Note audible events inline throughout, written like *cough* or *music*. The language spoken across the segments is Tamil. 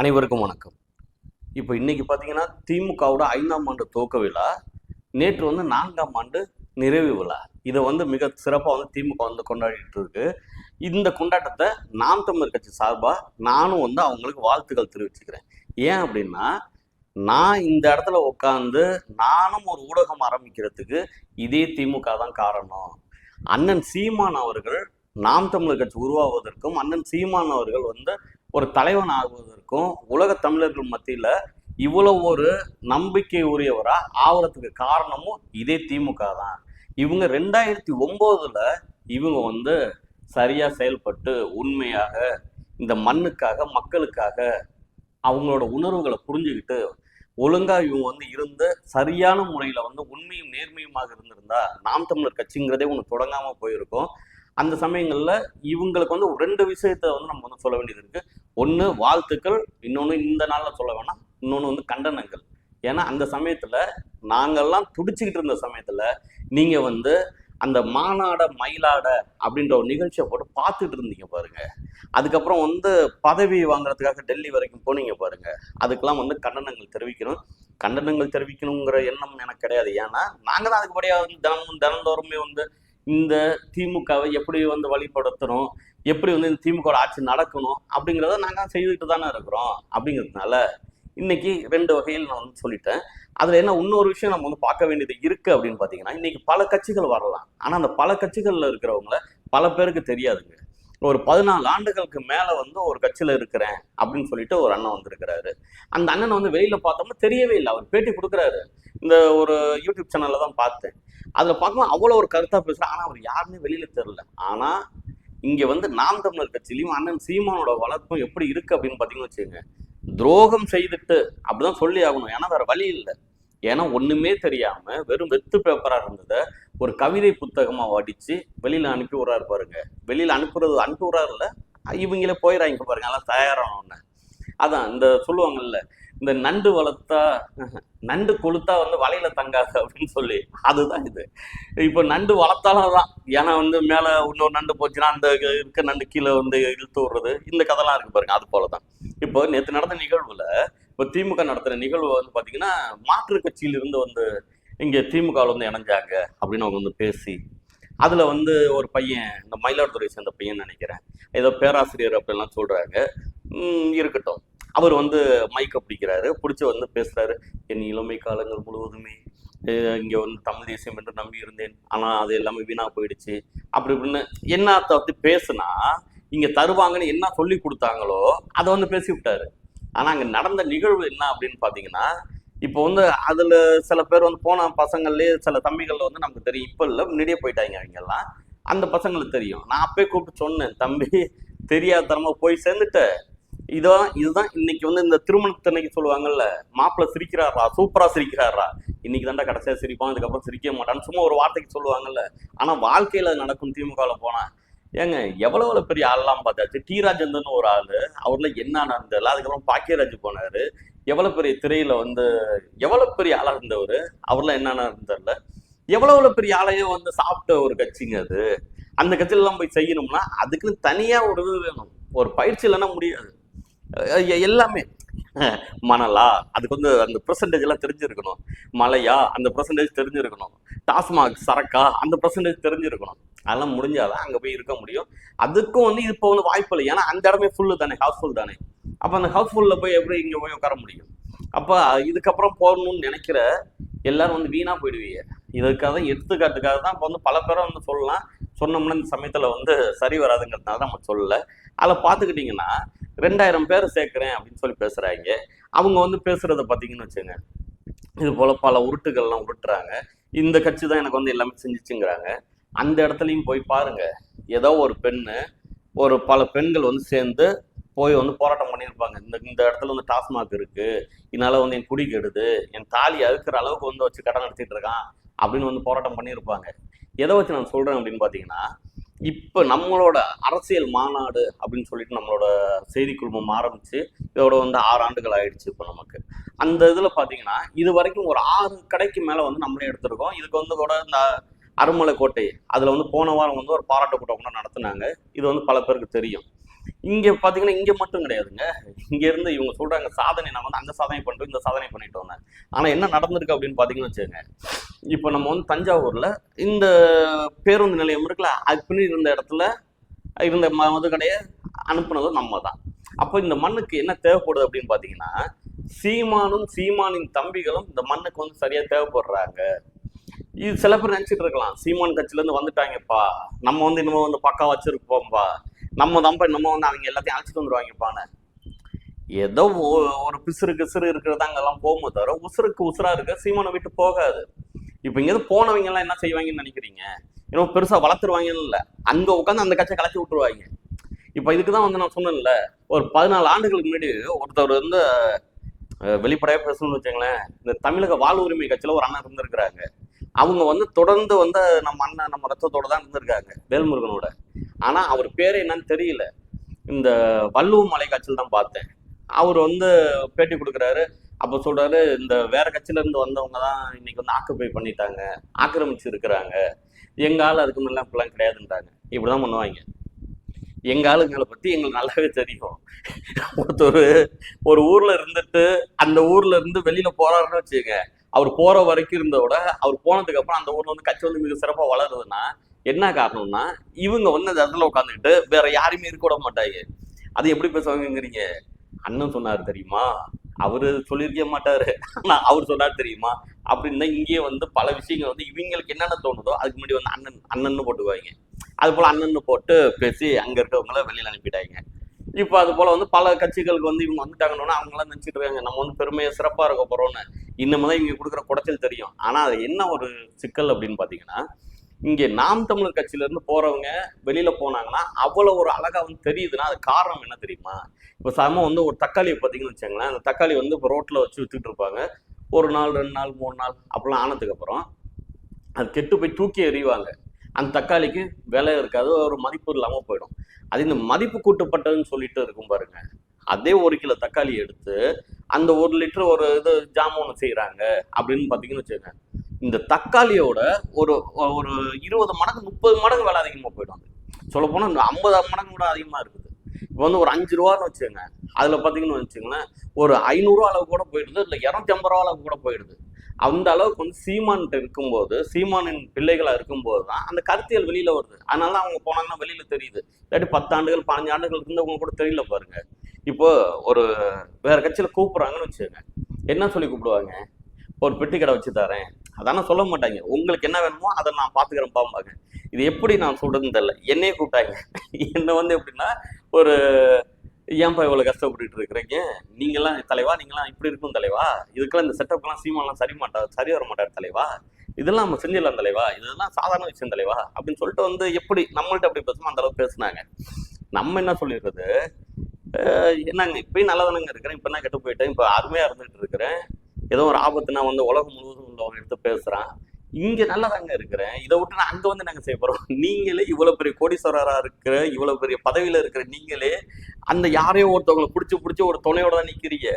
அனைவருக்கும் வணக்கம். இப்போ இன்னைக்கு பார்த்தீங்கன்னா திமுகவோட ஐந்தாம் ஆண்டு துவக்க விழா. நேற்று வந்து நான்காம் ஆண்டு நிறைவு விழா. இதை வந்து மிக சிறப்பாக வந்து திமுக வந்து கொண்டாடிட்டு இருக்கு இந்த கொண்டாட்டத்தை நாம் தமிழர் கட்சி சார்பாக நானும் வந்து அவங்களுக்கு வாழ்த்துக்கள் தெரிவிச்சுக்கிறேன். ஏன் அப்படின்னா நான் இந்த இடத்துல உட்காந்து நானும் ஒரு ஊடகம் ஆரம்பிக்கிறதுக்கு இதே திமுக தான் காரணம். அண்ணன் சீமான் அவர்கள் நாம் தமிழர் கட்சி உருவாவதற்கும் அண்ணன் சீமான் அவர்கள் வந்து ஒரு தலைவன் ஆகுவதற்கும் உலக தமிழர்கள் மத்தியில் இவ்வளவு ஒரு நம்பிக்கை உரியவராக ஆவறதுக்கு காரணமும் இதே திமுக தான். இவங்க ரெண்டாயிரத்தி ஒம்போதில் இவங்க வந்து சரியாக செயல்பட்டு உண்மையாக இந்த மண்ணுக்காக மக்களுக்காக அவங்களோட உணர்வுகளை புரிஞ்சுக்கிட்டு ஒழுங்காக இவங்க வந்து இருந்து சரியான முறையில் வந்து உண்மையும் நேர்மையுமாக இருந்திருந்தா நாம் தமிழர் கட்சிங்கிறதே ஒன்று தொடங்காமல் போயிருக்கும். அந்த சமயங்களில் இவங்களுக்கு வந்து ரெண்டு விஷயத்த வந்து நம்ம வந்து சொல்ல வேண்டியது இருக்கு. ஒன்று வாழ்த்துக்கள் இன்னொன்று இந்த நாளில் சொல்ல வேணாம். இன்னொன்று வந்து கண்டனங்கள். ஏன்னா அந்த சமயத்தில் நாங்கள்லாம் துடிச்சுக்கிட்டு இருந்த சமயத்தில் நீங்கள் வந்து அந்த மாநாட மயிலாட அப்படின்ற ஒரு நிகழ்ச்சியை போட்டு பார்த்துட்டு இருந்தீங்க பாருங்க. அதுக்கப்புறம் வந்து பதவி வாங்குறதுக்காக டெல்லி வரைக்கும் போனீங்க பாருங்க. அதுக்கெல்லாம் வந்து கண்டனங்கள் தெரிவிக்கணும். கண்டனங்கள் தெரிவிக்கணுங்கிற எண்ணம் எனக்கு கிடையாது. ஏன்னா நாங்கள் தான் அதுக்குபடியாக வந்து தினமும் தினந்தோறுமே வந்து இந்த திமுகவை எப்படி வந்து வழிபடுத்தணும்? எப்படி வந்து இந்த திமுக ஆட்சி நடக்கணும்? அப்படிங்கிறத நாங்கள் செய்துக்கிட்டு தானே இருக்கிறோம். அப்படிங்கிறதுனால இன்னைக்கு ரெண்டு வகையில் நான் வந்து சொல்லிட்டேன். அதில் என்ன இன்னொரு விஷயம் நம்ம வந்து பார்க்க வேண்டியது இருக்குது அப்படின்னு பார்த்தீங்கன்னா இன்னைக்கு பல கட்சிகள் வரலாம். ஆனால் அந்த பல கட்சிகளில் இருக்கிறவங்கள பல பேருக்கு தெரியாதுங்க. ஒரு பதினாலு ஆண்டுகளுக்கு மேல வந்து ஒரு கட்சியில இருக்கிறேன் அப்படின்னு சொல்லிட்டு ஒரு அண்ணன் வந்திருக்கிறாரு. அந்த அண்ணனை வந்து வெளியில பார்த்தோம்னா தெரியவே இல்லை. அவர் பேட்டி கொடுக்குறாரு. இந்த ஒரு யூடியூப் சேனல்ல தான் பார்த்தேன். அதுல பார்க்கலாம் அவ்வளோ ஒரு கருத்தா பேசுகிறேன் ஆனா அவர் யாருமே வெளியில தெரியல. ஆனா இங்க வந்து நாம் தமிழர் கட்சியிலையும் அண்ணன் சீமானோட வளர்ப்பும் எப்படி இருக்கு அப்படின்னு பாத்தீங்கன்னு வச்சுக்கோங்க. துரோகம் செய்துட்டு அப்படிதான் சொல்லி ஆகணும். ஏன்னா வேற வழி இல்லை. ஏன்னா ஒண்ணுமே தெரியாம வெறும் வெத்து பேப்பரா இருந்ததை ஒரு கவிதை புத்தகமா வடிச்சு வெளியில அனுப்பி விடுறாரு பாருங்க. வெளியில அனுப்புறது அனுப்பி விடுறாருல இவங்களே போயிடறாங்க பாருங்க. எல்லாம் தயாரானோன்னு அதான் இந்த சொல்லுவாங்கல்ல இந்த நண்டு வளர்த்தா நண்டு கொளுத்தா வந்து வலையில தங்காது அப்படின்னு சொல்லி. அதுதான் இது. இப்போ நண்டு வளர்த்தாலும் தான் ஏன்னா வந்து மேலே இன்னொரு நண்டு போச்சுன்னா அந்த இருக்க நண்டு கீழே வந்து இழுத்து விடுறது. இந்த கதைலாம் இருக்கு பாருங்க. அது போலதான். இப்போ நேற்று நடந்த நிகழ்வுல இப்போ திமுக நடத்துகிற நிகழ்வு வந்து பார்த்தீங்கன்னா மாற்று கட்சியிலிருந்து வந்து இங்கே திமுகவில் வந்து இணைஞ்சாங்க அப்படின்னு அவங்க வந்து பேசி அதில் வந்து ஒரு பையன் இந்த மயிலாடுதுறை சேர்ந்த பையன் நினைக்கிறேன். ஏதோ பேராசிரியர் அப்படிலாம் சொல்கிறாங்க இருக்கட்டும். அவர் வந்து மைக்கை பிடிக்கிறாரு. பிடிச்சி வந்து பேசுகிறாரு என் இளமை காலங்கள் முழுவதுமே இங்கே வந்து தமிழ் தேசியம் என்று நம்பி இருந்தேன். ஆனால் அது எல்லாமே வீணாக போயிடுச்சு. அப்படி இப்படின்னு என்னத்தை வந்து பேசுனா இங்கே தருவாங்கன்னு என்ன சொல்லி கொடுத்தாங்களோ அதை வந்து பேசி விட்டாரு ஆனா அங்க நடந்த நிகழ்வு என்ன அப்படின்னு பாத்தீங்கன்னா இப்போ வந்து அதுல சில பேர் வந்து போன பசங்கள்லயே சில தம்பிகள் வந்து நமக்கு தெரியும். இப்ப இல்ல முன்னாடியே போயிட்டாங்க அவங்க எல்லாம் அந்த பசங்களுக்கு தெரியும். நான் அப்பயே கூப்பிட்டு சொன்னேன் தம்பி தெரியாத தரமா போய் சேர்ந்துட்ட. இதான் இதுதான் இன்னைக்கு வந்து இந்த திருமணத்தன்னைக்கு சொல்லுவாங்கல்ல மாப்பிள்ள சிரிக்கிறாரா? சூப்பரா சிரிக்கிறாரா? இன்னைக்கு தாண்டா கடைசியா சிரிப்பான் அதுக்கப்புறம் சிரிக்க மாட்டான்னு. சும்மா ஒரு வார்த்தைக்கு சொல்லுவாங்கல்ல. ஆனா வாழ்க்கையில அது நடக்கும் திமுகவில் போனா. ஏங்க எவ்வளோ எவ்வளோ பெரிய ஆள்லாம் பார்த்தாச்சு. டி ராஜேந்திரன் ஒரு ஆள் அவர்ல என்ன நடந்தது அதுக்கப்புறம் பாக்கியராஜ் போனார். எவ்வளோ பெரிய திரையில் வந்து எவ்வளோ பெரிய ஆளாக இருந்தவர் அவர்லாம் என்ன நடந்ததுல எவ்வளோ எவ்வளோ பெரிய ஆளையோ வந்து சாப்பிட்ட ஒரு கட்சிங்க அது. அந்த கட்சியிலலாம் போய் செய்யணும்னா அதுக்குன்னு தனியாக ஒரு இது வேணும். ஒரு பயிற்சி இல்லைன்னா முடியாது. எல்லாமே. மணலா? அதுக்கு வந்து அந்த பெர்சன்டேஜ் எல்லாம் தெரிஞ்சிருக்கணும். மலையா? அந்த பெர்சன்டேஜ் தெரிஞ்சிருக்கணும். டாஸ்மாக் சரக்கா? அந்த பெர்சன்டேஜ் தெரிஞ்சிருக்கணும். அதெல்லாம் முடிஞ்சாதான் அங்கே போய் இருக்க முடியும். அதுக்கும் வந்து இப்போ வந்து வாய்ப்பு இல்லை. ஏன்னா அந்த இடமே ஃபுல்லு தானே ஹவுஸ்ஃபுல் தானே. அப்போ அந்த ஹவுஸ்ஃபுல்ல போய் எப்படி இங்கே போய் உட்கார முடியும்? அப்போ இதுக்கப்புறம் போகணும்னு நினைக்கிற எல்லாரும் வந்து வீணாக போயிடுவீங்க. இதுக்காக தான் எடுத்துக்காட்டுக்காக தான் இப்போ வந்து பல பேரை வந்து சொல்லலாம். சொன்னோம்னா இந்த சமயத்தில் வந்து சரி வராதுங்கிறதுனால நம்ம சொல்லலை. அதில் பார்த்துக்கிட்டிங்கன்னா ரெண்டாயிரம் பேர் சேர்க்குறேன் அப்படின்னு சொல்லி பேசுகிறாங்க அவங்க வந்து பேசுகிறத பார்த்தீங்கன்னு வச்சுங்க இது போல் பல உருட்டுகள்லாம் உருட்டுறாங்க. இந்த கட்சி தான் எனக்கு வந்து எல்லாமே செஞ்சிச்சுங்கிறாங்க. அந்த இடத்துலையும் போய் பாருங்க. ஏதோ ஒரு பெண்ணு ஒரு பல பெண்கள் வந்து சேர்ந்து போய் வந்து போராட்டம் பண்ணியிருப்பாங்க. இந்த இந்த இடத்துல வந்து டாஸ்மாக் இருக்கு. இதனால வந்து என் குடி கெடுது. என் தாலி அறுக்கிற அளவுக்கு வந்து வச்சு கடன் நடத்திட்டு இருக்கான் அப்படின்னு வந்து போராட்டம் பண்ணியிருப்பாங்க. எதை வச்சு நான் சொல்றேன் அப்படின்னு பார்த்தீங்கன்னா இப்போ நம்மளோட அரசியல் மாநாடு அப்படின்னு சொல்லிட்டு நம்மளோட செய்தி குழுமம் ஆரம்பிச்சு இதோட வந்து ஆறு ஆண்டுகள் ஆயிடுச்சு இப்போ நமக்கு. அந்த இதில் பார்த்தீங்கன்னா இது வரைக்கும் ஒரு ஆறு கடைக்கு மேலே வந்து நம்மளே எடுத்திருக்கோம். இதுக்கு வந்து கூட இந்த அருமலை கோட்டை அதில் வந்து போன வாரம் வந்து ஒரு பாராட்டு கூட்டம் கூட நடத்துனாங்க. இது வந்து பல பேருக்கு தெரியும். இங்க பாத்தீங்கன்னா இங்க மட்டும் கிடையாதுங்க. இங்க இருந்து இவங்க சொல்றாங்க சாதனை நான் வந்து அந்த சாதனை பண்ணிட்டோம் இந்த சாதனை பண்ணிட்டோம் ஆனா என்ன நடந்திருக்கு அப்படின்னு பார்த்தீங்கன்னு வச்சுக்கோங்க. இப்போ நம்ம வந்து தஞ்சாவூர்ல இந்த பேருந்து நிலையம் இருக்குல்ல அது பின்னாடி இருந்த இடத்துல இருந்த ம- மது கடையை அனுப்புனதும் நம்ம தான் அப்போ இந்த மண்ணுக்கு என்ன தேவைப்படுது அப்படின்னு பார்த்தீங்கன்னா சீமானும் சீமானின் தம்பிகளும் இந்த மண்ணுக்கு வந்து சரியா தேவைப்படுறாங்க. இது சில பேர் நினைச்சிட்டு இருக்கலாம் சீமான் கட்சியிலேருந்து வந்துட்டாங்கப்பா. நம்ம வந்து இன்னமும் வந்து பக்கா வச்சிருப்போம்ப்பா நம்ம தான்ப்பா நம்ம வந்து அவங்க எல்லாத்தையும் அழைச்சிட்டு வந்துருவாங்கப்பான்னு. ஏதோ ஒரு பிசுறு கிசுறு இருக்கிறது அங்கெல்லாம் போகும்போது தவிர உசுருக்கு உசுரா இருக்க சீமானை விட்டு போகாது. இப்போ இங்கேருந்து போனவங்க எல்லாம் என்ன செய்வாங்கன்னு நினைக்கிறீங்க? இன்னும் பெருசா வளர்த்துருவாங்கன்னு இல்லை அங்க உட்காந்து அந்த கட்சியை கலைச்சி விட்டுருவாங்க. இப்போ இதுக்கு தான் வந்து நான் சொன்னேன்ல ஒரு பதினாலு ஆண்டுகளுக்கு முன்னாடி ஒருத்தர் வந்து வெளிப்படையாக வெளிப்படையா பேசணும்னு வச்சுங்களேன் இந்த தமிழக வாழ் உரிமை கட்சியில ஒரு அண்ணன் இருந்திருக்கிறாங்க. அவங்க வந்து தொடர்ந்து வந்து நம்ம அண்ணன் நம்ம ரத்தத்தோட தான் இருந்திருக்காங்க வேல்முருகனோட. ஆனா அவர் பேர் என்னன்னு தெரியல. இந்த வள்ளுவ மலை காய்ச்சல் தான் பார்த்தேன். அவர் வந்து பேட்டி கொடுக்குறாரு. அப்போ சொல்றாரு இந்த வேற கட்சியில இருந்து வந்தவங்க தான் இன்னைக்கு வந்து ஆக்குப்பை பண்ணிட்டாங்க ஆக்கிரமிச்சு இருக்கிறாங்க எங்க ஆள் அதுக்கு முன்னெல்லாம் இப்பெல்லாம் கிடையாதுன்றாங்க. இப்படிதான் பண்ணுவாங்க. எங்க ஆளுங்களை பத்தி எங்களுக்கு நல்லாவே தெரியும். ஒருத்தர் ஒரு ஊர்ல இருந்துட்டு அந்த ஊர்ல இருந்து வெளியில போறாருன்னு வச்சுக்கோங்க. அவர் போற வரைக்கும் இருந்த விட அவர் போனதுக்கு அப்புறம் அந்த ஊர்ல வந்து கட்சி வந்து மிக சிறப்பா வளருதுன்னா என்ன காரணம்னா இவங்க வந்து அந்த இடத்துல உட்காந்துக்கிட்டு வேற யாரையுமே இருக்க விட மாட்டாங்க. அது எப்படி பேசுவாங்கங்கிறீங்க? அண்ணன் சொன்னார் தெரியுமா? அவரு சொல்லியிருக்க மாட்டாரு. ஆனா அவர் சொன்னார் தெரியுமா? அப்படின்னா இங்கேயே வந்து பல விஷயங்கள் வந்து இவங்களுக்கு என்னென்ன தோணுதோ அதுக்கு முன்னாடி வந்து அண்ணன் அண்ணன்னு போட்டுக்குவாங்க. அது போல அண்ணன்னு போட்டு பேசி அங்க இருக்கவங்கள வெளியில அனுப்பிட்டாங்க. இப்போ அது போல வந்து பல கட்சிகளுக்கு வந்து இவங்க வந்துட்டாங்கன்னா அவங்களாம் நினச்சிட்டு இருக்காங்க. நம்ம வந்து பெருமையாக சிறப்பாக இருக்க போகிறோம்னு இன்னமும் தான் இவங்க கொடுக்குற குடைச்சல் தெரியும். ஆனால் அது என்ன ஒரு சிக்கல் அப்படின்னு பார்த்தீங்கன்னா இங்கே நாம் தமிழர் கட்சியிலேருந்து போகிறவங்க போறவங்க வெளியில போனாங்கன்னா அவ்வளோ ஒரு அழகாக வந்து தெரியுதுன்னா அது காரணம் என்ன தெரியுமா? இப்போ சம வந்து ஒரு தக்காளியை பார்த்தீங்கன்னு வச்சாங்களேன் அந்த தக்காளி வந்து இப்போ ரோட்டில் வச்சு வித்துட்டு இருப்பாங்க. ஒரு நாள் ரெண்டு நாள் மூணு நாள் அப்படிலாம் ஆனதுக்கு அப்புறம் அது கெட்டு போய் தூக்கி எறிவாங்க. அந்த தக்காளிக்கு விலை இருக்காது ஒரு மதிப்பு இல்லாமல் போயிடும். அது இந்த மதிப்பு கூட்டப்பட்டதுன்னு சொல்லிட்டு இருக்கும் பாருங்க. அதே ஒரு கிலோ தக்காளி எடுத்து அந்த ஒரு லிட்டர் ஒரு இது ஜாமூன் செய்கிறாங்க அப்படின்னு பார்த்தீங்கன்னு வச்சுக்கோங்க. இந்த தக்காளியோட ஒரு ஒரு இருபது மடங்கு முப்பது மடங்கு விலை அதிகமாக போயிடும் சொல்ல போனால் இந்த ஐம்பது மடங்கு கூட அதிகமாக இருக்குது. இப்போ வந்து ஒரு அஞ்சு ரூபான்னு வச்சுக்கோங்க. அதில் பார்த்தீங்கன்னு வச்சுக்கோங்களேன் ஒரு ஐநூறுரூவா அளவு கூட போயிடுது இல்லை இரநூத்தி ஐம்பது ரூபா அளவு கூட போயிடுது. அந்த அளவுக்கு வந்து சீமான்கிட்ட இருக்கும்போது சீமானின் பிள்ளைகளாக இருக்கும்போது தான் அந்த கருத்தியல் வெளியில் வருது. அதனால தான் அவங்க போனாங்கன்னா வெளியில் தெரியுது. இல்லாட்டி பத்தாண்டுகள் பதினஞ்சு ஆண்டுகள் இருந்தவங்க கூட தெரியல பாருங்க. இப்போ ஒரு வேற கட்சியில் கூப்பிட்றாங்கன்னு வச்சுக்கோங்க. என்ன சொல்லி கூப்பிடுவாங்க? ஒரு பெட்டி கடை வச்சு தரேன். அதெல்லாம் சொல்ல மாட்டாங்க. உங்களுக்கு என்ன வேணுமோ அதை நான் பார்த்துக்கிறேன் பாம்பாங்க இது எப்படி நான் சொல்றதுன்னு தெரியல. என்னையே கூப்பிட்டாங்க. என்ன வந்து எப்படின்னா ஒரு ஏன்பா இவ்வளவு கஷ்டப்பட்டுட்டு இருக்கிறீங்க? நீங்கெல்லாம் தலைவா? நீங்களாம் இப்படி இருக்கும் தலைவா? இதுக்கெல்லாம் இந்த செட்டப்லாம் சீமாலாம் சரி மாட்டா சரி வர மாட்டார் தலைவா? இதெல்லாம் நம்ம செஞ்சிடலாம் தலைவா? இதெல்லாம் சாதாரண விஷயம் தலைவா? அப்படின்னு சொல்லிட்டு வந்து எப்படி நம்மள்ட்ட அப்படி பேசணும் அந்த அளவுக்கு பேசுனாங்க. நம்ம என்ன சொல்லிடுறது? என்னங்க இப்பயும் நல்லா இருக்கிறேன். இப்போ என்ன கெட்டு போயிட்டேன். இப்போ அருமையா இருந்துட்டு இருக்கிறேன். ஏதோ ஒரு ஆபத்துனா வந்து உலகம் முழுவதும் உள்ளவங்க எடுத்து பேசுகிறான் இங்க நல்லா தாங்க இருக்கிறேன். இதை விட்டு நான் அங்க வந்து நாங்க செய்ய போறோம்? *laughs* நீங்களே இவ்வளவு பெரிய கோடீஸ்வரரா இருக்கிற இவ்வளவு பெரிய பதவியில இருக்கிற நீங்களே அந்த யாரையோ ஒருத்தவங்களை பிடிச்சி பிடிச்சி ஒரு துணையோட தான் நிக்கிறீங்க.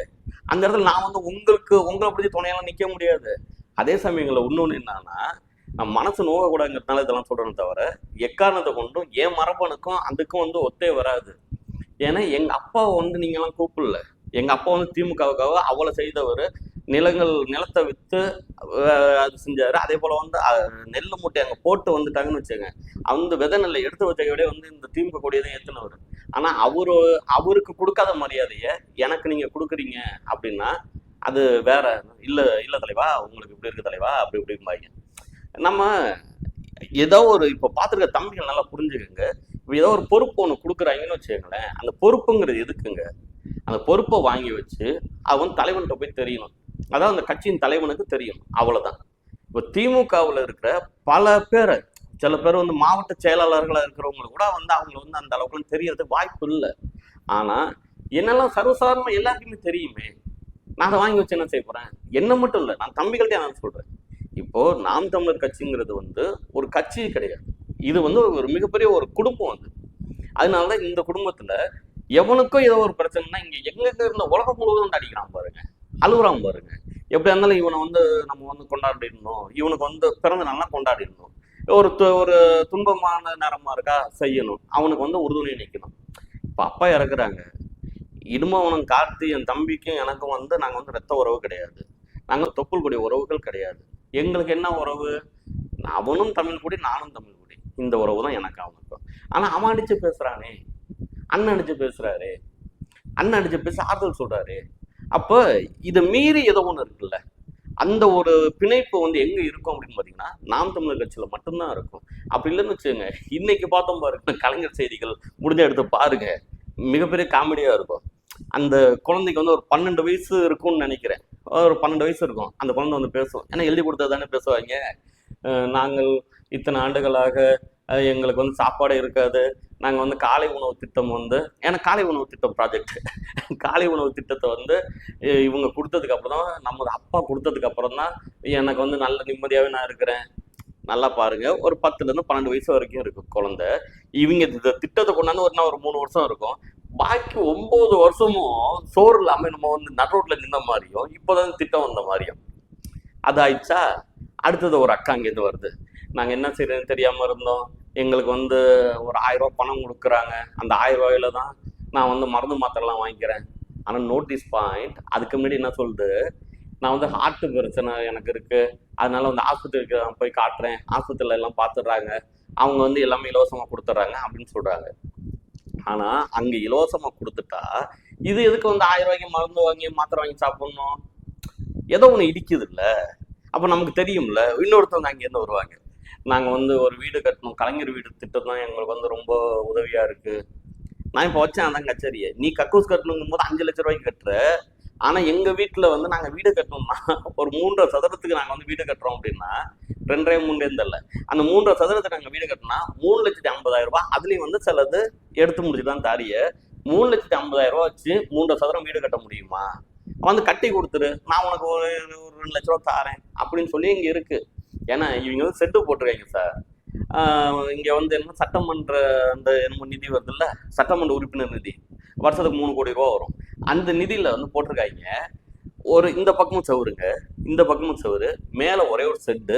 அந்த இடத்துல நான் வந்து உங்களுக்கு உங்களை பிடிச்சி துணையெல்லாம் நிக்க முடியாது. அதே சமயங்களில் இன்னொன்று என்னன்னா நம்ம மனசு நோகக்கூடாதுங்கிறதுனால இதெல்லாம் சொல்றேன்னு தவிர எக்காரணத்தை கொண்டும் என் மரபணுக்கும் அதுக்கும் வந்து ஒத்தே வராது. ஏன்னா எங்க அப்பாவை வந்து நீங்களாம் கூப்பிடல. எங்க அப்பா வந்து திமுகவுக்காக அவளை செய்தவர். நிலங்கள் நிலத்தை வித்து அது செஞ்சாரு. அதே போல வந்து நெல் மூட்டை அங்க போட்டு வந்துட்டாங்கன்னு வச்சுங்க அந்த விதை நெல்லை எடுத்து வச்சதை விட வந்து இந்த திமுக கொடியை தான் ஏத்துனவர். ஆனா அவரு அவருக்கு கொடுக்காத மரியாதையை எனக்கு நீங்க கொடுக்குறீங்க அப்படின்னா அது வேற இல்ல இல்ல தலைவா உங்களுக்கு இப்படி இருக்கு தலைவா அப்படி இப்படிம்பாங்க நம்ம ஏதோ ஒரு இப்போ பார்த்துருக்க தம்பிகள் நல்லா புரிஞ்சுக்கங்க. இப்போ ஏதோ ஒரு பொறுப்பு ஒன்று கொடுக்குறாங்கன்னு வச்சுக்கோங்களேன். அந்த பொறுப்புங்கிறது எதுக்குங்க? அந்த பொறுப்பை வாங்கி வச்சு அவன் தலைவன்கிட்ட போய் தெரியணும். அதான் அந்த கட்சியின் தலைவனுக்கு தெரியும். அவ்வளவுதான். இப்போ திமுகவில் இருக்கிற பல பேர் சில பேர் வந்து மாவட்ட செயலாளர்களாக இருக்கிறவங்களுக்கு கூட வந்து அவங்க வந்து அந்த அளவுக்குலாம் தெரியறதுக்கு வாய்ப்பு இல்லை. ஆனால் என்னெல்லாம் சர்வசாதாரணமாக எல்லாருக்குமே தெரியுமே நான் அதை வாங்கி வச்சு என்ன செய்ய போறேன்? என்ன மட்டும் இல்லை நான் தம்பிகள்கிட்ட நான் சொல்றேன். இப்போ நாம் தமிழர் கட்சிங்கிறது வந்து ஒரு கட்சி கிடையாது. இது வந்து ஒரு மிகப்பெரிய ஒரு குடும்பம் அது. அதனால தான் இந்த குடும்பத்துல எவனுக்கும் ஏதோ ஒரு பிரச்சனைனா இங்க எங்க இருந்த உலகம் முழுவதும் அடிக்கிறான் பாருங்க. அழுகுறான் பாருங்க. எப்படி இருந்தாலும் இவனை வந்து நம்ம வந்து கொண்டாடிடணும். இவனுக்கு வந்து பிறந்த நாள்னா கொண்டாடிடணும். ஒரு ஒரு துன்பமான நேரமா இருக்கா? செய்யணும். அவனுக்கு வந்து உறுதுணை நிற்கணும் இப்போ அப்பா இறக்குறாங்க. இடும்பவனம் கார்த்தி என் தம்பிக்கும் எனக்கும் வந்து நாங்கள் வந்து ரத்த உறவு கிடையாது. நாங்கள் தொப்புள்குடி உறவுகள் கிடையாது. எங்களுக்கு என்ன உறவு? அவனும் தமிழ் குடி நானும் தமிழ் குடி. இந்த உறவு தான் எனக்கு அவனுக்கும் ஆனால் அவன் அடிச்சு பேசுறானே. அண்ணன் அடிச்சு பேசுறாரு. அண்ணன் அடிச்சு பேச ஆறுதல் சொல்றாரு. அப்போ இதை மீறி ஏதோ ஒன்று இருக்குல்ல அந்த ஒரு பிணைப்பு வந்து எங்க இருக்கும் அப்படின்னு பார்த்தீங்கன்னா நாம் தமிழர் கட்சியில மட்டும்தான் இருக்கும். அப்படி இல்லைன்னு வச்சுக்கோங்க இன்னைக்கு பார்த்தோம் பாருங்க கலைஞர் செய்திகள் முடிஞ்ச எடுத்து பாருங்க மிகப்பெரிய காமெடியா இருக்கும். அந்த குழந்தைக்கு வந்து ஒரு பன்னெண்டு வயசு இருக்கும்னு நினைக்கிறேன். ஒரு பன்னெண்டு வயசு இருக்கும் அந்த குழந்தை வந்து பேசும். ஏன்னா எழுதி கொடுத்தது தானே பேசுவாங்க. நாங்கள் இத்தனை ஆண்டுகளாக எங்களுக்கு வந்து சாப்பாடு இருக்காது. நாங்கள் வந்து காலை உணவு திட்டம் வந்து ஏன்னா காலை உணவு திட்டம் ப்ராஜெக்ட் காலை உணவு திட்டத்தை வந்து இவங்க கொடுத்ததுக்கப்புறம் தான் நமது அப்பா கொடுத்ததுக்கப்புறம் தான் எனக்கு வந்து நல்ல நிம்மதியாகவே நான் இருக்கிறேன். நல்லா பாருங்க. ஒரு பத்துலேருந்து பன்னெண்டு வயசு வரைக்கும் இருக்கு குழந்தை. இவங்க இந்த திட்டத்தை கொண்டாந்து ஒரு நாள் ஒரு மூணு வருஷம் இருக்கும். பாக்கி ஒம்பது வருஷமும் சோறு இல்லாமல் நம்ம வந்து நடுரோட்ல நின்ன மாதிரியும் இப்போதான் திட்டம் வந்த மாதிரியும். அது ஆயிடுச்சா அடுத்தது ஒரு அக்கா அங்கேருந்து வருது. நாங்கள் என்ன செய்யறதுன்னு தெரியாமல் இருந்தோம். எங்களுக்கு வந்து ஒரு ஆயிரம் பணம் கொடுக்குறாங்க. அந்த ஆயிரம் ரூபாயில தான் நான் வந்து மருந்து மாத்திரைலாம் வாங்கிக்கிறேன். ஆனால் நோட்டீஸ் பாயிண்ட் அதுக்கு முன்னாடி என்ன சொல்லுது? நான் வந்து ஹார்ட்டு பிரச்சனை எனக்கு இருக்குது அதனால வந்து ஆஸ்பத்திரிக்கு நான் போய் காட்டுறேன். ஆஸ்பத்திரியில எல்லாம் பார்த்துடுறாங்க அவங்க வந்து எல்லாமே இலவசமாக கொடுத்துட்றாங்க அப்படின்னு சொல்கிறாங்க ஆனால் அங்கே இலவசமாக கொடுத்துட்டா இது எதுக்கு வந்து ஆயிரம் ரூபாய்க்கு மருந்து வாங்கி மாத்திரை வாங்கி சாப்பிட்ணும்? ஏதோ ஒன்று இடிக்குது இல்லை அப்போ நமக்கு தெரியும்ல இன்னொருத்தவங்க அங்கேருந்து வருவாங்க. நாங்கள் வந்து ஒரு வீடு கட்டணும். கலைஞர் வீடு திட்டம் தான் எங்களுக்கு வந்து ரொம்ப உதவியாக இருக்குது நான் இப்போ வச்சேன் அதான் கச்சேரியை. நீ கக்கூஸ் கட்டணுங்கும் போது அஞ்சு லட்ச ரூபாய்க்கு கட்டுற. ஆனால் எங்கள் வீட்டில் வந்து நாங்கள் வீடு கட்டணும்னா ஒரு மூன்றரை சதுரத்துக்கு நாங்கள் வந்து வீடு கட்டுறோம் அப்படின்னா ரெண்டரை மூணு தெரில அந்த மூன்றரை சதுரத்துக்கு நாங்கள் வீடு கட்டினா மூணு லட்சத்தி ஐம்பதாயிரம் ரூபாய் அதுலேயும் வந்து சிலது எடுத்து முடிச்சுதான் தாரிய மூணு லட்சத்தி ஐம்பதாயிரம் ரூபா வச்சு மூன்றரை சதுரம் வீடு கட்ட முடியுமா? வந்து கட்டி கொடுத்துரு. நான் உனக்கு ஒரு ஒரு ரெண்டு லட்ச ரூபா தாரேன். அப்படின்னு சொல்லி இங்கே இருக்குது ஏன்னா இவங்க வந்து செட்டு போட்டிருக்காங்க சார் இங்க வந்து என்ன சட்டமன்ற அந்த என்னமோ நிதி வருதுல்ல? சட்டமன்ற உறுப்பினர் நிதி. வருஷத்துக்கு மூணு கோடி ரூபா வரும். அந்த நிதியில வந்து போட்டிருக்காங்க. ஒரு இந்த பக்கமும் சவுருங்க. இந்த பக்கமும் சவுரு. மேலே ஒரே ஒரு செட்டு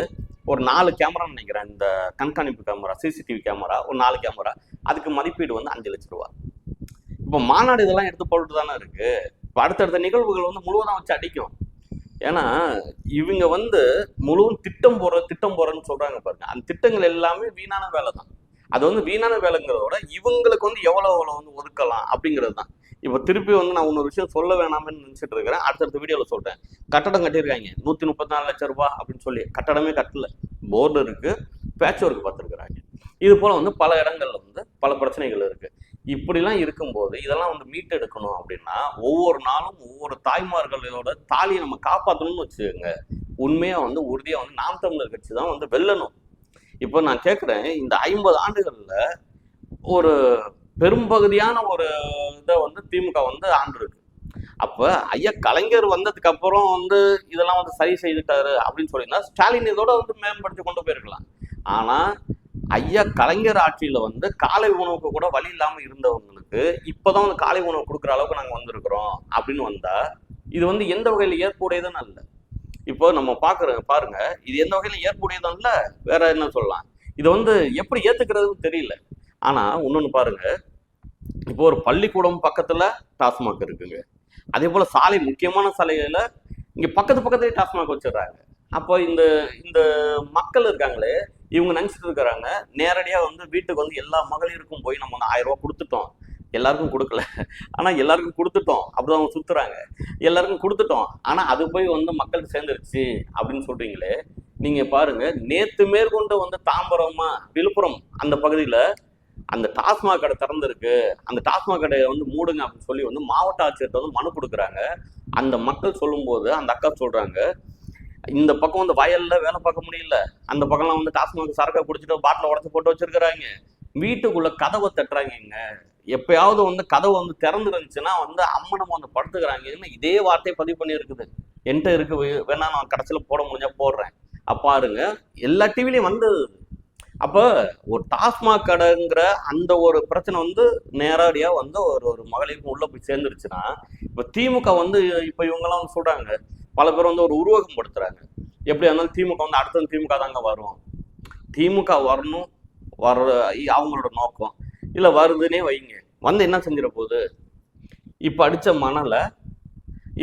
ஒரு நாலு கேமரான்னு நினைக்கிறேன். இந்த கண்காணிப்பு கேமரா சிசிடிவி கேமரா ஒரு நாலு கேமரா அதுக்கு மதிப்பீடு வந்து அஞ்சு லட்ச ரூபா. இப்போ மாநாடு இதெல்லாம் எடுத்து போட்டுட்டு தானே இருக்கு. இப்போ அடுத்தடுத்த நிகழ்வுகள் வந்து முழுவதும் வச்சு அடிக்கும். ஏன்னா இவங்க வந்து முழுவதும் திட்டம் போற திட்டம் போறேன்னு சொல்றாங்க பாருங்க. அந்த திட்டங்கள் எல்லாமே வீணான வேலை தான். அது வந்து வீணான வேலைங்கிறத விட இவங்களுக்கு வந்து எவ்வளோ எவ்வளோ வந்து ஒதுக்கலாம் அப்படிங்கிறது தான். இப்போ திருப்பி வந்து நான் இன்னொரு விஷயம் சொல்ல வேணாம்னு நினச்சிட்டு இருக்கிறேன். அடுத்தடுத்த வீடியோவில் சொல்கிறேன் கட்டடம் கட்டியிருக்காங்க. நூற்றி முப்பத்தி நாலு லட்சம் ரூபா அப்படின்னு சொல்லி. கட்டடமே கட்டல. போர்டு இருக்குது பேட்ச் ஒர்க் பார்த்துருக்குறாங்க. இது போல் வந்து பல இடங்கள்ல வந்து பல பிரச்சனைகள் இருக்குது இப்படிலாம் இருக்கும்போது இதெல்லாம் வந்து மீட்டெடுக்கணும் அப்படின்னா ஒவ்வொரு நாளும் ஒவ்வொரு தாய்மார்களோட தாலியை நம்ம காப்பாற்றணும்னு வச்சுக்கோங்க. உண்மையாக வந்து உறுதியாக வந்து நாம் தமிழர் கட்சி தான் வந்து வெல்லணும். இப்போ நான் கேட்குறேன் இந்த ஐம்பது ஆண்டுகளில் ஒரு பெரும்பகுதியான ஒரு இதை வந்து திமுக வந்து ஆண்டிருக்கு அப்போ ஐயா கலைஞர் வந்ததுக்கு அப்புறம் வந்து இதெல்லாம் வந்து சரி செய்துட்டாரு அப்படின்னு சொல்லியிருந்தா ஸ்டாலின் இதோட வந்து மேம்படுத்தி கொண்டு போயிருக்கலாம். ஆனால் ஐயா கலைஞர் ஆட்சியில வந்து காலை உணவுக்கு கூட வழி இல்லாம இருந்தவங்களுக்கு இப்பதான் வந்து காலை உணவு கொடுக்குற அளவுக்கு நாங்க வந்திருக்கிறோம் அப்படின்னு வந்தா இது வந்து எந்த வகையில ஏற்புடையதுன்னு அல்ல. இப்போ நம்ம பாக்குற பாருங்க. இது எந்த வகையில ஏற்புடையதும் இல்ல வேற என்ன சொல்லலாம். இதை வந்து எப்படி ஏத்துக்கிறதுன்னு தெரியல. ஆனா இன்னொன்னு பாருங்க. இப்போ ஒரு பள்ளிக்கூடம் பக்கத்துல டாஸ்மாக் இருக்குங்க. அதே போல சாலை முக்கியமான சாலையில இங்க பக்கத்து பக்கத்துலேயே டாஸ்மாக் வச்சிடுறாங்க. அப்போ இந்த இந்த மக்கள் இருக்காங்களே இவங்க நினைச்சிட்டு இருக்கிறாங்க நேரடியா வந்து வீட்டுக்கு வந்து எல்லா மகளிருக்கும் போய் நம்ம வந்து ஆயிரம் ரூபா கொடுத்துட்டோம். எல்லாருக்கும் கொடுக்கல. ஆனா எல்லாருக்கும் கொடுத்துட்டோம். அப்படி அவங்க சுத்துறாங்க. எல்லாருக்கும் கொடுத்துட்டோம். ஆனா அது போய் வந்து மக்களுக்கு சேர்ந்துருச்சு அப்படின்னு சொல்றீங்களே நீங்க பாருங்க. நேத்து மேற்கொண்டு வந்து தாம்பரமா விழுப்புரம் அந்த பகுதியில அந்த டாஸ்மாக் கடை திறந்திருக்கு. அந்த டாஸ்மாக் கடையை வந்து மூடுங்க அப்படின்னு சொல்லி வந்து மாவட்ட ஆட்சியர்கிட்ட வந்து மனு கொடுக்குறாங்க. அந்த மக்கள் சொல்லும்போது அந்த அக்கா சொல்றாங்க இந்த பக்கம் வந்து வயல்ல வேலை பார்க்க முடியல. அந்த பக்கம்லாம் வந்து டாஸ்மாக் சரக்கை குடிச்சிட்டு பாட்டில் உடச்சி போட்டு வச்சிருக்கிறாங்க. வீட்டுக்குள்ள கதவை தட்டுறாங்கங்க. எப்பயாவது வந்து கதவு வந்து திறந்து இருந்துச்சுன்னா வந்து அம்மனம் வந்து படுத்துக்கிறாங்கன்னு இதே வார்த்தையை பதிவு பண்ணி இருக்குது என்கிட்ட இருக்கு வேணா நான் கடைசியில் போட முடிஞ்சா போடுறேன். அப்பாருங்க எல்லா டிவிலையும் வந்தது. அப்போ ஒரு டாஸ்மாக் கடைங்கிற அந்த ஒரு பிரச்சனை வந்து நேரடியாக வந்து ஒரு ஒரு மகளிருக்கும் உள்ளே போய் சேர்ந்துருச்சுன்னா இப்போ திமுக வந்து இப்போ இவங்கெல்லாம் வந்து பல பேர் வந்து ஒரு உருவகம் படுத்துறாங்க எப்படி இருந்தாலும் திமுக வந்து அடுத்தது திமுக தாங்க வரும் திமுக வரணும் வர அவங்களோட நோக்கம். இல்லை வருதுன்னே வைங்க. வந்து என்ன செஞ்சிட போகுது இப்போ அடித்த மணலை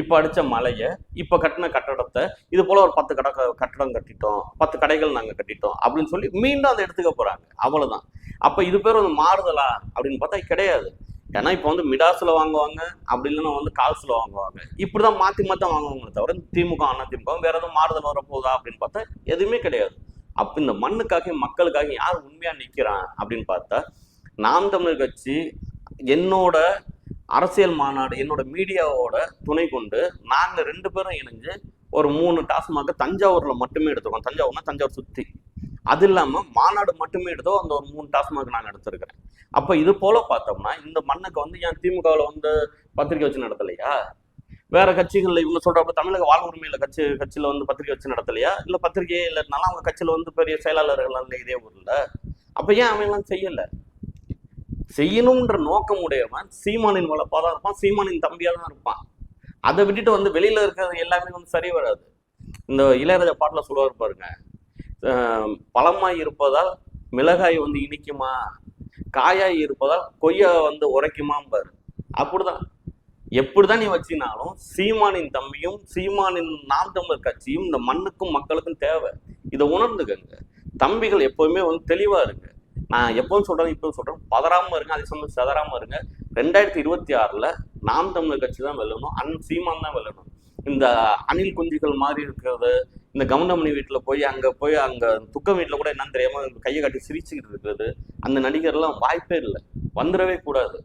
இப்போ அடித்த மலையை இப்போ கட்டின கட்டடத்தை இது போல் ஒரு பத்து கடை கட்டடம் கட்டிட்டோம் பத்து கடைகள் நாங்கள் கட்டிட்டோம் அப்படின்னு சொல்லி மீண்டும் அதை எடுத்துக்க போகிறாங்க அவ்வளோதான் அப்போ இது பேர் வந்து மாறுதலா அப்படின்னு பார்த்தா கிடையாது. ஏன்னா இப்போ வந்து மிடாஸில் வாங்குவாங்க அப்படி இல்லைன்னா வந்து கால்ஸில் வாங்குவாங்க. இப்படி தான் மாற்றி மாற்றி வாங்குவாங்களே தவிர திமுக அண்ணா திமுக வேற எதுவும் மாறுதல் வரப்போகுதா அப்படின்னு பார்த்தா எதுவுமே கிடையாது. அப்போ இந்த மண்ணுக்காக மக்களுக்காக யார் உண்மையாக நிற்கிறான் அப்படின்னு பார்த்தா நாம் தமிழர் கட்சி என்னோட அரசியல் மாநாடு என்னோட மீடியாவோட துணை கொண்டு நாங்கள் ரெண்டு பேரும் இணைஞ்சு ஒரு மூணு டாஸ்மாக தஞ்சாவூரில் மட்டுமே எடுத்துருக்கோம். தஞ்சாவூர்னா தஞ்சாவூர் சுற்றி அது இல்லாமல் மாநாடு மட்டுமே எடுத்தோ அந்த ஒரு மூணு டாஸ்மாக நாங்கள் எடுத்திருக்கிறேன் அப்போ இது போல பார்த்தோம்னா இந்த மண்ணுக்கு வந்து ஏன் திமுகவில் வந்து பத்திரிக்கை வச்சு நடத்தலையா? வேற கட்சிகளில் இவங்க சொல்றப்ப தமிழக வாழ் உரிமையில கட்சி கட்சியில வந்து பத்திரிக்கை வச்சு நடத்தலையா? இல்ல பத்திரிகையே இல்லைனாலும் அவங்க கட்சியில வந்து பெரிய செயலாளர்கள் இல்லை இதே ஊர்ல. அப்ப ஏன் அவன் எல்லாம் செய்யல? செய்யணும்ன்ற நோக்கம் உடையவன் சீமானின் வளப்பா தான் இருப்பான் சீமானின் தம்பியா தான் இருப்பான். அதை விட்டுட்டு வந்து வெளியில இருக்கிறது எல்லாமே வந்து சரி வராது. இந்த இளையராஜா பாட்டுல சொல்லுவார் பாருங்க அஹ் பழமாய் இருப்பதால் மிளகாய் வந்து இனிக்குமா? காயாய் இருப்பதால் கொய்யா வந்து உரைக்குமாம்பாரு அப்படிதான். எப்படிதான் நீ வச்சினாலும் சீமானின் தம்பியும் சீமானின் நாம் தமிழர் கட்சியும் இந்த மண்ணுக்கும் மக்களுக்கும் தேவை. இதை உணர்ந்துக்கங்க. தம்பிகள் எப்பவுமே வந்து தெளிவா இருங்க. நான் எப்பவும் சொல்றேன் இப்பவும் சொல்றேன். பதறாம இருங்க அதே சமயம் செதறாம இருங்க. ரெண்டாயிரத்தி இருபத்தி ஆறுல நாம் தமிழர் கட்சி தான் வெல்லணும். அன் சீமான் தான் வெல்லணும். இந்த அணில் குஞ்சுகள் மாதிரி இருக்கிறது இந்த கவுண்டமணி வீட்டில் போய் அங்கே போய் அங்கே துக்க வீட்டில் கூட என்னன்னு தெரியாமல் கையை காட்டி சிரிச்சுக்கிட்டு இருக்கிறது. அந்த நடிகர்லாம் வாய்ப்பே இல்லை. வந்துடவே கூடாது.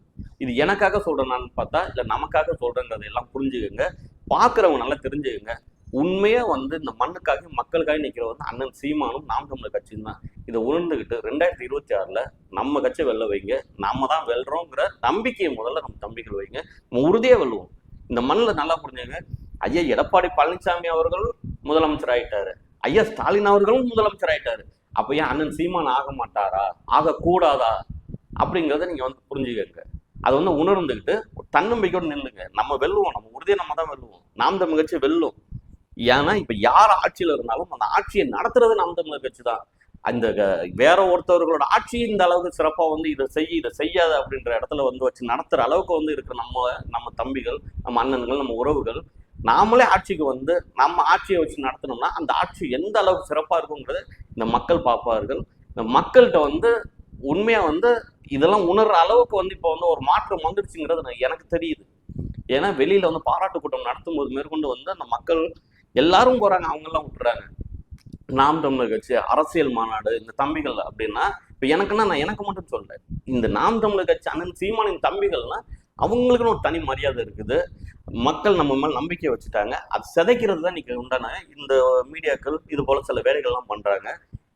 இது எனக்காக சொல்கிறேன்னு பார்த்தா இல்லை நமக்காக சொல்கிறேங்கிறத எல்லாம் புரிஞ்சுக்கோங்க. பார்க்குறவங்க நல்லா தெரிஞ்சுக்கோங்க. உண்மையாக வந்து இந்த மண்ணுக்காக மக்களுக்காக நிற்கிற வந்து அண்ணன் சீமானும் நாம் தமிழர் கட்சியும் தான். இதை உணர்ந்துக்கிட்டு ரெண்டாயிரத்தி இருபத்தி ஆறில் நம்ம கட்சியை வெல்ல வைங்க. நம்ம தான் வெல்றோங்கிற நம்பிக்கையை முதல்ல நம்ம தம்பிகள் வைங்க. நம்ம உறுதியாக வெல்லுவோம் இந்த மண்ணில் நல்லா புரிஞ்சுங்க ஐயா எடப்பாடி பழனிசாமி அவர்கள் முதலமைச்சர் ஆயிட்டாரு. ஐயா ஸ்டாலின் அவர்களும் முதலமைச்சர் ஆயிட்டாரு. அப்ப ஏன் அண்ணன் சீமான் ஆக மாட்டாரா? ஆக கூடாதா அப்படிங்கிறத நீங்க வந்து புரிஞ்சுக்கங்க. அதை வந்து உணர்ந்துக்கிட்டு தன்னம்பிக்கையோடு நில்லுங்க. நம்ம வெல்லுவோம். நம்ம உறுதியை நம்ம தான் வெல்லுவோம். நாம் தமிழ் கட்சி வெல்லும். ஏன்னா இப்ப யார் ஆட்சியில இருந்தாலும் அந்த ஆட்சியை நடத்துறது நாம் தமிழர் கட்சி தான். அந்த க- வேற ஒருத்தவர்களோட ஆட்சி இந்த அளவுக்கு சிறப்பாக வந்து இதை செய்ய இதை செய்யாத அப்படின்ற இடத்துல வந்து வச்சு நடத்துற அளவுக்கு வந்து இருக்கிற நம்ம நம்ம தம்பிகள் நம்ம அண்ணன்கள் நம்ம உறவுகள் நாமளே ஆட்சிக்கு வந்து நம்ம ஆட்சியை வச்சு நடத்தினோம்னா அந்த ஆட்சி எந்த அளவுக்கு சிறப்பாக இருக்குங்கிறத இந்த மக்கள் பார்ப்பார்கள். இந்த மக்கள்கிட்ட வந்து உண்மையாக வந்து இதெல்லாம் உணர்ற அளவுக்கு வந்து இப்போ வந்து ஒரு மாற்றம் வந்துடுச்சுங்கிறது எனக்கு தெரியுது. ஏன்னா வெளியில் வந்து பாராட்டு கூட்டம் நடத்தும்போது மேற்கொண்டு வந்து அந்த மக்கள் எல்லாரும் போகிறாங்க அவங்கெல்லாம் விட்டுறாங்க நாம் தமிழர் கட்சி அரசியல் மாநாடு இந்த தம்பிகள் அப்படின்னா இப்போ எனக்குன்னா நான் எனக்கு மட்டும் சொல்லலை. இந்த நாம் தமிழர் கட்சி அண்ணன் சீமானின் தம்பிகள்னா அவங்களுக்குன்னு ஒரு தனி மரியாதை இருக்குது. மக்கள் நம்ம மேல் நம்பிக்கை வச்சுட்டாங்க. அது சிதைக்கிறது தான் இன்னைக்கு உண்டான இந்த மீடியாக்கள் இது போல் சில வேலைகள்லாம் பண்ணுறாங்க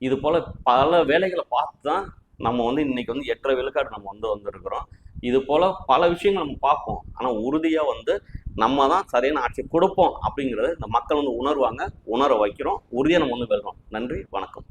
இது போல் பல வேலைகளை பார்த்து தான் நம்ம வந்து இன்னைக்கு வந்து எட்டரை விழுக்காடு நம்ம வந்து வந்திருக்கிறோம். இது போல் பல விஷயங்கள் நம்ம பார்ப்போம். ஆனால் உறுதியாக வந்து நம்ம தான் சரியான ஆட்சி கொடுப்போம் அப்படிங்கிறத இந்த மக்கள் வந்து உணர்வாங்க உணர வைக்கிறோம். உறுதியாக நம்ம வந்து வருகிறோம் நன்றி வணக்கம்.